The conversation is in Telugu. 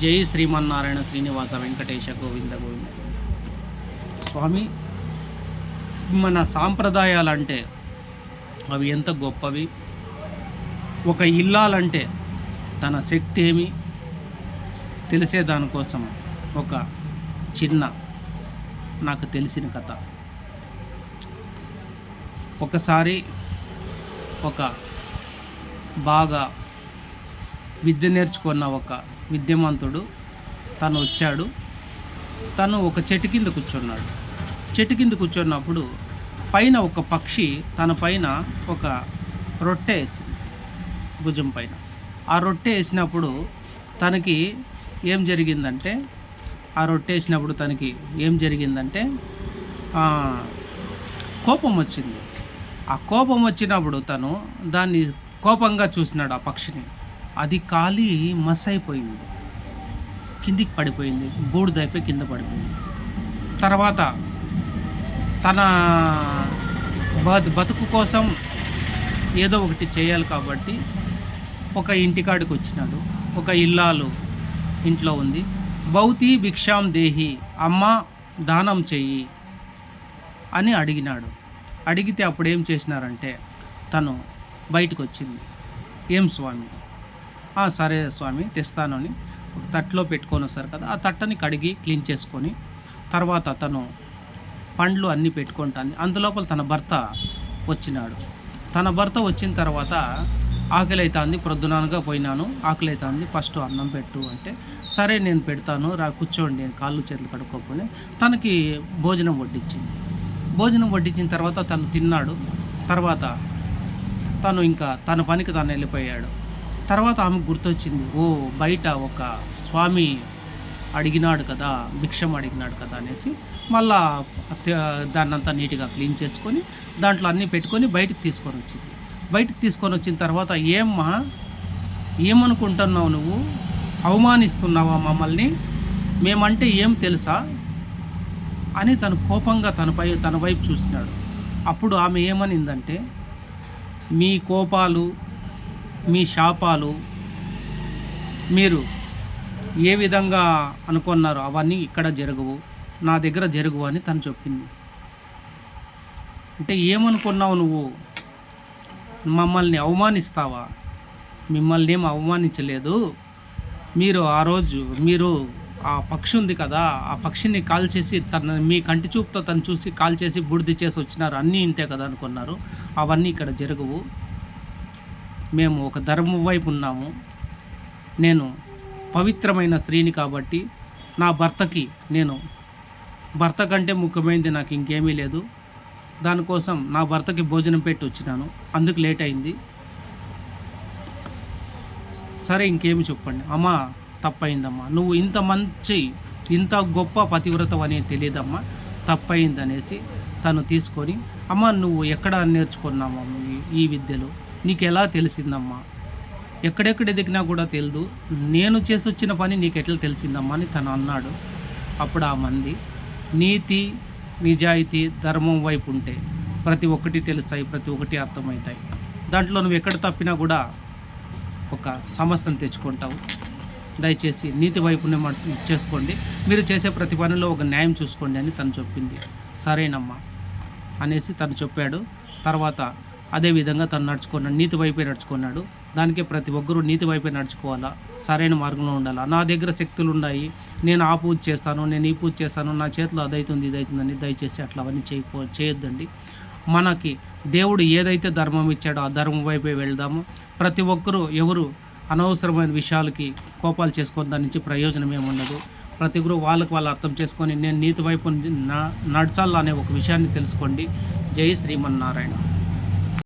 జై శ్రీమన్నారాయణ శ్రీనివాస వెంకటేశ గోవింద గోవింద. స్వామి మన సాంప్రదాయాలంటే అవి ఎంత గొప్పవి? ఒక ఇల్లాలంటే తన శక్తి ఏమి? తెలిసే దానికోసం ఒక చిన్న నాకు తెలిసిన కథ. ఒకసారి ఒక బాగా విద్య నేర్చుకున్న ఒక విద్యమంతుడు. తను వచ్చాడు. తను ఒక చెట్టు కింద కూర్చున్నాడు. చెట్టు కింద కూర్చున్నప్పుడు పైన ఒక పక్షి తన పైన ఒక రొట్టె వేసింది భుజం పైన. ఆ రొట్టె వేసినప్పుడు తనకి ఏం జరిగిందంటే ఆ రొట్టె వేసినప్పుడు తనకి ఏం జరిగిందంటే కోపం వచ్చింది. ఆ కోపం వచ్చినప్పుడు తను దాన్ని కోపంగా చూసినాడు ఆ పక్షిని. అది కాలి మస్ అయిపోయింది కిందికి పడిపోయింది. బూడిదైపోయి కింద పడిపోయింది. తర్వాత తన బ- బతుకు కోసం ఏదో ఒకటి చేయాలి కాబట్టి ఒక ఇంటికాడికి వచ్చినాడు. ఒక ఇల్లాలు ఇంట్లో ఉంది. భౌతి భిక్షాం దేహి అమ్మ దానం చెయ్యి అని అడిగినాడు. అడిగితే అప్పుడు ఏం చేసినారంటే తను బయటకు వచ్చింది. ఏం స్వామి? సరే స్వామి తెస్తాను అని ఒక తట్లో పెట్టుకొని వస్తారు కదా ఆ తట్టని కడిగి క్లీన్ చేసుకొని తర్వాత తను పండ్లు అన్నీ పెట్టుకుంటాను అందులోపల తన భర్త వచ్చినాడు. తన భర్త వచ్చిన తర్వాత ఆకలి అవుతుంది ప్రొద్దునానుగా పోయినాను ఆకలి అవుతుంది ఫస్ట్ అన్నం పెట్టు అంటే సరే నేను పెడతాను రా కూర్చోండి నేను కాళ్ళు చేతులు కడుక్కోకొని తనకి భోజనం వడ్డించింది భోజనం వడ్డించిన తర్వాత తను తిన్నాడు. తర్వాత తను ఇంకా తన పనికి తను వెళ్ళిపోయాడు. తర్వాత ఆమెకు గుర్తొచ్చింది ఓ బయట ఒక స్వామి అడిగినాడు కదా భిక్షం అడిగినాడు కదా అనేసి మళ్ళా దాన్నంతా నీట్గా క్లీన్ చేసుకొని దాంట్లో అన్నీ పెట్టుకొని బయటికి తీసుకొని వచ్చింది. బయటికి తీసుకొని వచ్చిన తర్వాత ఏమ్మా ఏమనుకుంటున్నావు నువ్వు? అవమానిస్తున్నావా మమ్మల్ని? మేమంటే ఏం తెలుసా? అని తను కోపంగా తనపై తన వైపు చూసినాడు. అప్పుడు ఆమె ఏమనిందంటే మీ కోపాలు మీ శాపాలు మీరు ఏ విధంగా అనుకున్నారో అవన్నీ ఇక్కడ జరగవు నా దగ్గర జరగవు అని తను చెప్పింది. అంటే ఏమనుకున్నావు నువ్వు? మమ్మల్ని అవమానిస్తావా? మిమ్మల్ని ఏం అవమానించలేదు. మీరు ఆ రోజు మీరు ఆ పక్షి ఉంది కదా ఆ పక్షిని కాల్ చేసి తన మీ కంటి చూపుతో తను చూసి కాల్ చేసి బుడిది చేసి వచ్చినారు. అన్నీ ఇంతే కదా అనుకున్నారు. అవన్నీ ఇక్కడ జరగవు. మేము ఒక ధర్మం వైపు ఉన్నాము. నేను పవిత్రమైన స్త్రీని కాబట్టి నా భర్తకి నేను భర్త కంటే ముఖ్యమైనది నాకు ఇంకేమీ లేదు. దానికోసం నా భర్తకి భోజనం పెట్టి వచ్చినాను. అందుకు లేట్ అయింది. సరే ఇంకేమి చెప్పండి. అమ్మా తప్పయిందమ్మా నువ్వు ఇంత మంచి ఇంత గొప్ప పతివ్రతం అనేది తెలియదమ్మా. తప్పయింది అనేసి తను తీసుకొని అమ్మ నువ్వు ఎక్కడ నేర్చుకున్నావు ఈ- ఈ నీకు ఎలా తెలిసిందమ్మా? ఎక్కడెక్కడ ఎదిగినా కూడా తెలియదు నేను చేసి వచ్చిన పని నీకు ఎట్లా తెలిసిందమ్మా అని తను అన్నాడు. అప్పుడు ఆ మంది నీతి నిజాయితీ ధర్మం వైపు ఉంటే ప్రతి ఒక్కటి తెలుస్తాయి ప్రతి ఒక్కటి అర్థమవుతాయి. దాంట్లో నువ్వు ఎక్కడ తప్పినా కూడా ఒక సమస్యను తెచ్చుకుంటావు. దయచేసి నీతి వైపునే మర్చి- చేసుకోండి. మీరు చేసే ప్రతి పనిలో ఒక న్యాయం చూసుకోండి అని తను చెప్పింది. సరేనమ్మా అనేసి తను చెప్పాడు. తర్వాత అదే విధంగా తను నడుచుకున్నాడు నీతి వైపే నడుచుకున్నాడు. దానికే ప్రతి ఒక్కరూ నీతి వైపే నడుచుకోవాలా? సరైన మార్గంలో ఉండాలా? నా దగ్గర శక్తులు ఉన్నాయి. నేను ఆ పూజ చేస్తాను నేను ఈ పూజ చేస్తాను నా చేతిలో అదైతుంది ఇదైతుందని దయచేసి అట్లా అవన్నీ చేయకో చేయొద్దండి. మనకి దేవుడు ఏదైతే ధర్మం ఇచ్చాడో ఆ ధర్మం వైపే వెళ్దాము. ప్రతి ఒక్కరూ ఎవరు అనవసరమైన విషయాలకి కోపాలు చేసుకొని దాని నుంచి ప్రయోజనం ఏముండదు. ప్రతి ఒక్కరు వాళ్ళకి వాళ్ళు అర్థం చేసుకొని నేను నీతి వైపు నా నడచాలనే ఒక విషయాన్ని తెలుసుకోండి. జై శ్రీమన్నారాయణ.